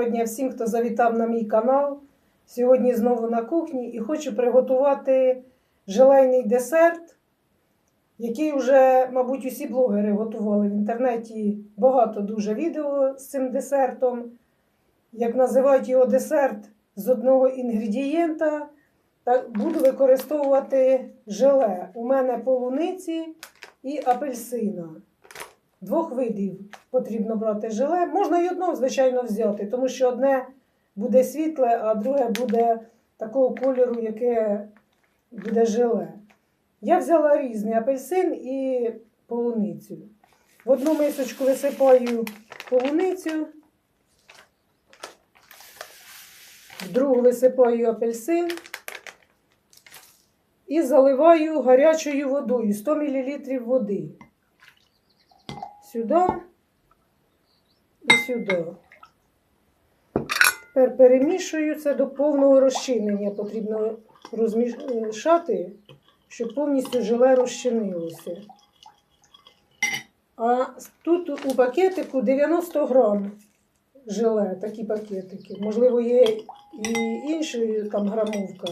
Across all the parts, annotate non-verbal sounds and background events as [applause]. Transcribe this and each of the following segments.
Доброго дня всім, хто завітав на мій канал. Сьогодні знову на кухні і хочу приготувати желейний десерт, який вже, мабуть, усі блогери готували в інтернеті. Багато дуже відео з цим десертом. Як називають його десерт з одного інгредієнта, так буду використовувати желе. У мене полуниці і апельсина. Двох видів потрібно брати желе. Можна і одного, звичайно, взяти, тому що одне буде світле, а друге буде такого кольору, яке буде желе. Я взяла різний апельсин і полуницю. В одну мисочку висипаю полуницю, в другу висипаю апельсин і заливаю гарячою водою 100 мл води сюди і сюди. Тепер перемішую це до повного розчинення. Потрібно розмішати, щоб повністю желе розчинилося. А тут у пакетику 90 грам желе, такі пакетики. Можливо, є і інші там грамовка.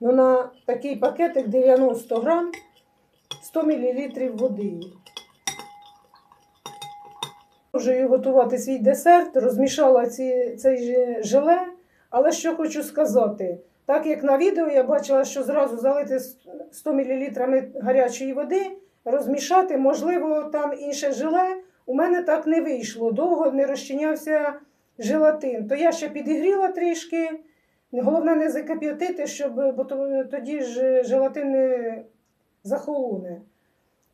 Ну на такий пакетик 90 грам 100 мл води. Можу готувати свій десерт, розмішала ці, цей желе. Але що хочу сказати, так як на відео я бачила, що зразу залити 100 мл гарячої води, розмішати, можливо, там інше желе. У мене так не вийшло. Довго не розчинявся желатин. То я ще підігріла трішки. Головне не закип'ятити, щоб бо тоді ж желатин не захолоне.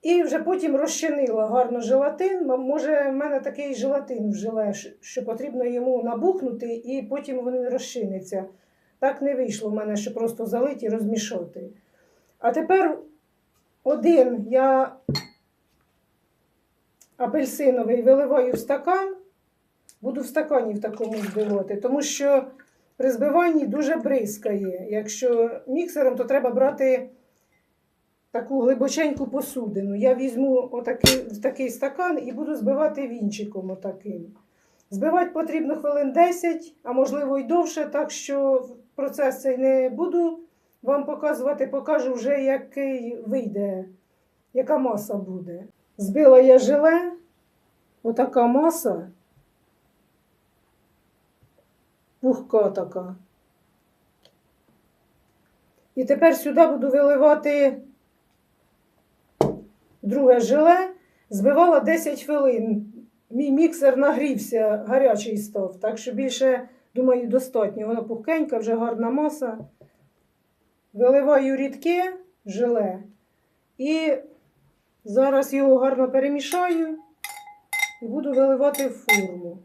І вже потім розчинила гарно желатин. Може, в мене такий желатин в желе, що потрібно йому набухнути, і потім він розчиниться. Так не вийшло в мене, що просто залити і розмішати. А тепер один я апельсиновий виливаю в стакан, буду в стакані в такому збивати, тому що при збиванні дуже бризкає. Якщо міксером, то треба брати таку глибоченьку посудину. Я візьму отакий, такий стакан і буду збивати вінчиком отаким. Збивати потрібно хвилин 10, а можливо й довше, так що процес цей не буду вам показувати, покажу вже, який вийде, яка маса буде. Збила я желе, отака маса, пухка така. І тепер сюди буду виливати друге желе, збивала 10 хвилин. Мій міксер нагрівся, гарячий став, так що більше, думаю, достатньо. Воно пухкенька, вже гарна маса. Виливаю рідке желе і зараз його гарно перемішаю і буду виливати в форму.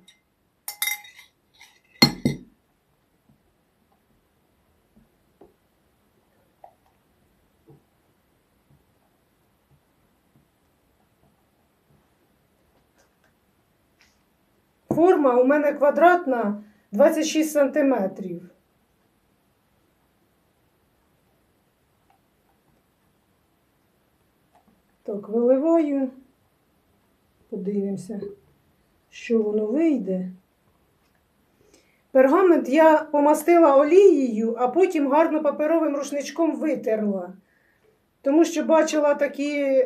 Форма у мене квадратна 26 сантиметрів. Так, виливаю, подивимося, що воно вийде. Пергамент я помастила олією, а потім гарно паперовим рушничком витерла. Тому що бачила такі,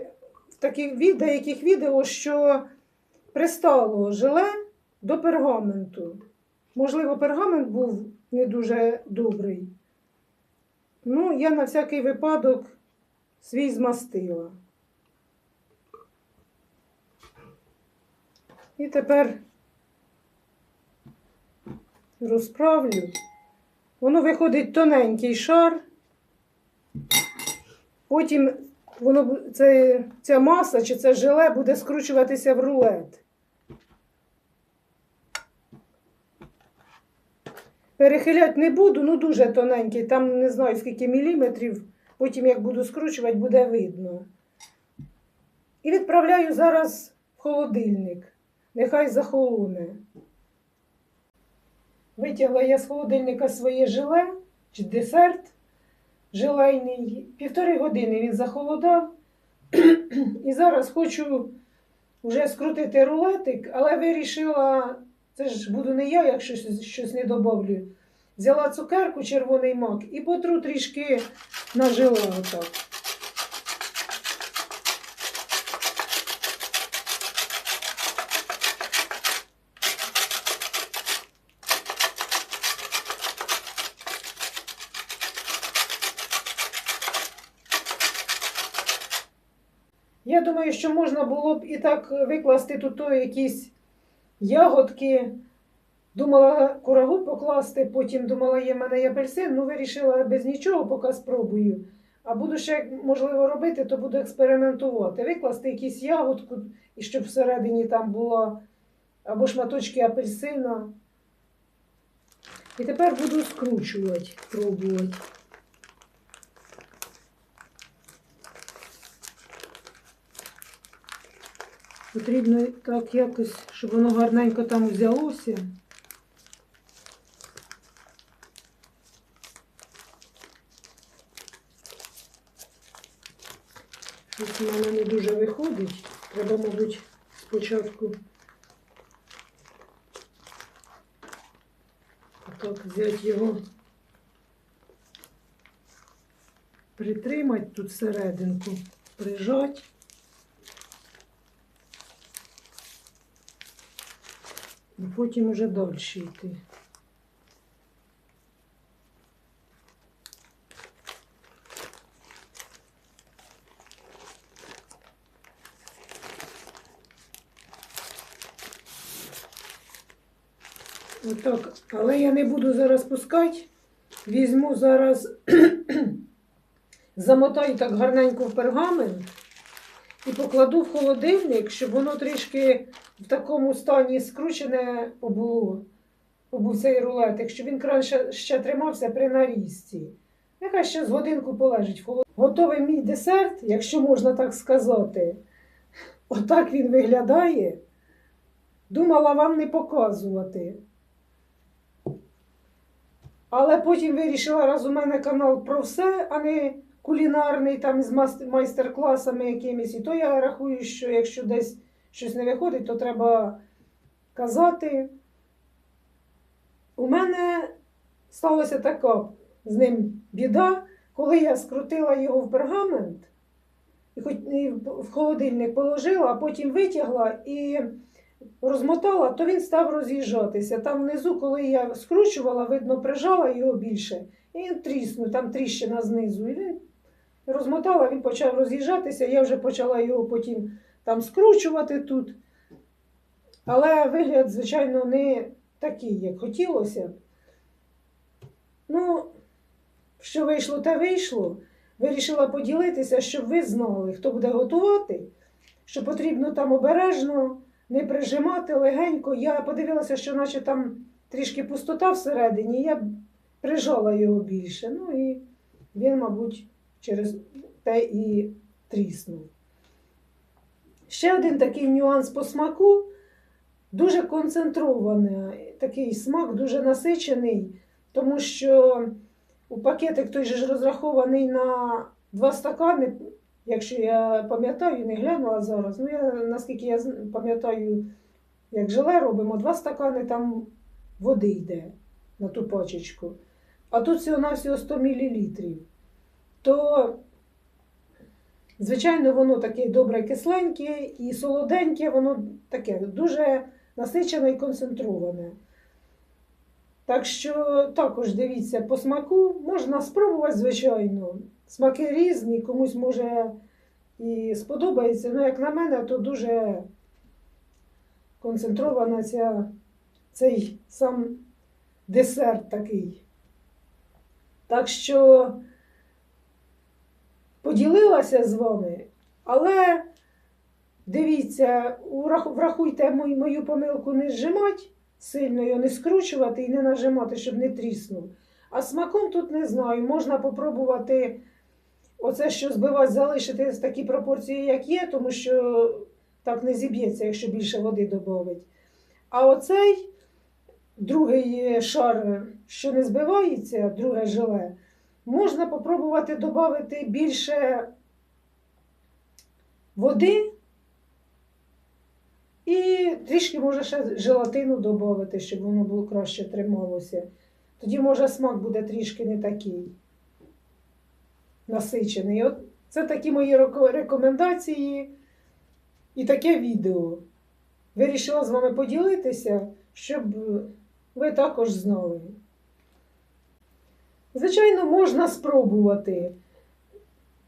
в деяких відео, що пристало желе до пергаменту. Можливо, пергамент був не дуже добрий. Ну, я на всякий випадок свій змастила. І тепер розправлю. Воно виходить тоненький шар. Потім воно, це, ця маса чи це желе буде скручуватися в рулет. Перехиляти не буду, ну дуже тоненький, там не знаю скільки міліметрів, потім як буду скручувати, буде видно. І відправляю зараз в холодильник. Нехай захолоне. Витягла я з холодильника своє желе чи десерт желейний. Півтори години він захолодав. [clears throat] І зараз хочу вже скрутити рулетик, але вирішила Це ж буду не я, якщо щось, щось не добавлю. Взяла цукерку, червоний мак і потру трішки нажила отак. Я думаю, що можна було б і так викласти тут якісь ягодки. Думала курагу покласти, потім думала, є в мене є апельсин, ну вирішила без нічого, поки спробую. А буду ще, можливо, робити, то буду експериментувати. Викласти якісь ягодку, і щоб всередині там була або шматочки апельсина. І тепер буду скручувати, пробувати. Потрібно так якось, щоб воно гарненько там взялося. Щось в не дуже виходить. Треба, мабуть, спочатку так взяти його, притримати тут серединку, прижати. І потім уже далі йти. Отак. Але я не буду зараз пускати. Візьму зараз, [clears throat] замотаю так гарненько в пергамент і покладу в холодильник, щоб воно трішки в такому стані скручене побуло. Побув цей рулетик, щоб він краще ще тримався при нарізці. Нехай ще з годинку полежить. Готовий мій десерт, якщо можна так сказати. Отак він виглядає. Думала вам не показувати. Але потім вирішила, раз у мене канал про все, а не кулінарний там з майстер-класами якимись. І то я рахую, що якщо десь щось не виходить, то треба казати. У мене сталося така з ним біда, коли я скрутила його в пергамент, і в холодильник положила, а потім витягла і розмотала, то він став роз'їжджатися. Там внизу, коли я скручувала, видно, прижала його більше, і він тріснув, там тріщина знизу. І він розмотала, він почав роз'їжджатися. Я вже почала його потім там скручувати тут. Але вигляд, звичайно, не такий, як хотілося. Ну, що вийшло, те вийшло. Вирішила поділитися, щоб ви знали, хто буде готувати, що потрібно там обережно, не прижимати легенько. Я подивилася, що наче там трішки пустота всередині, я прижала його більше. Ну і він, мабуть, через те і тріснув. Ще один такий нюанс по смаку. Дуже концентрований, такий смак, дуже насичений, тому що у пакетик той же ж розрахований на два стакани. Якщо я пам'ятаю, не глянула зараз. Ну, я, наскільки я пам'ятаю, як желе робимо, два стакани там води йде на ту пачечку. А тут всього-навсього 100 мл. То, звичайно, воно таке добре кисленьке і солоденьке, воно таке дуже насичене і концентроване. Так що також дивіться по смаку, можна спробувати, звичайно. Смаки різні, комусь може і сподобається. Ну, як на мене, то дуже концентрована ця, цей сам десерт такий. Так що поділилася з вами, але дивіться, врахуйте мою, помилку не зжимати сильно його не скручувати і не нажимати, щоб не тріснув. А смаком тут не знаю. Можна попробувати оце, що збивати, залишити з такі пропорції, як є, тому що так не зіб'ється, якщо більше води додавить. А оцей другий шар, що не збивається, друге желе, можна попробувати додати більше води І трішки може ще желатину додати, щоб воно було краще трималося. Тоді, може, смак буде трішки не такий насичений. От це такі мої рекомендації і таке відео. Вирішила з вами поділитися, щоб ви також знали. Звичайно, можна спробувати.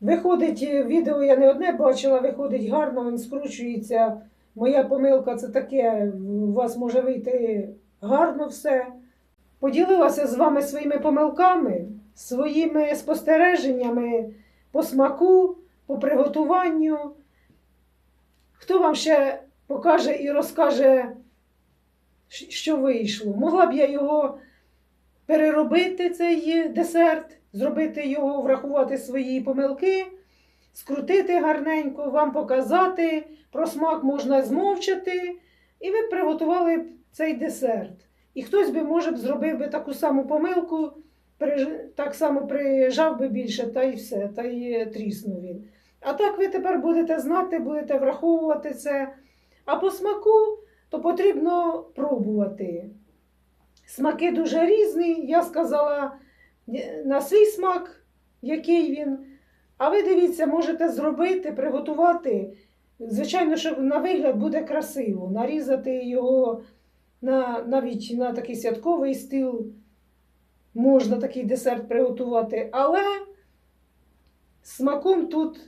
Виходить, е, відео я не одне бачила, виходить гарно, він скручується. Моя помилка це таке, у вас може вийти гарно все. Поділилася з вами своїми помилками, своїми спостереженнями по смаку, по приготуванню. Хто вам ще покаже і розкаже, що вийшло? Могла б я його переробити, цей десерт, зробити його, врахувати свої помилки, скрутити гарненько, вам показати, про смак можна змовчати, і ви б приготували цей десерт. І хтось би, може, б зробив би таку саму помилку, так само прижав би більше, та й все, та й е, тріснув він. А так ви тепер будете знати, будете враховувати це. А по смаку то потрібно пробувати. Смаки дуже різні. Я сказала на свій смак, який він. А ви дивіться, можете зробити, приготувати. Звичайно, що на вигляд буде красиво. Нарізати його на, навіть на такий святковий стіл. Можна такий десерт приготувати. Але смаком тут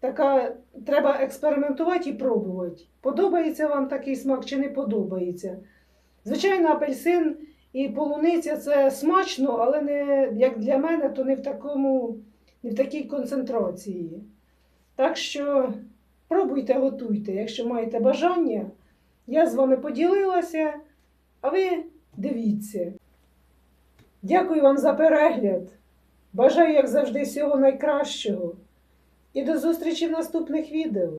така, треба експериментувати і пробувати. Подобається вам такий смак чи не подобається. Звичайно, апельсин і полуниця це смачно, але не, як для мене, то не в, такому, не в такій концентрації. Так що пробуйте, готуйте, якщо маєте бажання. Я з вами поділилася, а ви дивіться. Дякую вам за перегляд. Бажаю, як завжди, всього найкращого. І до зустрічі в наступних відео.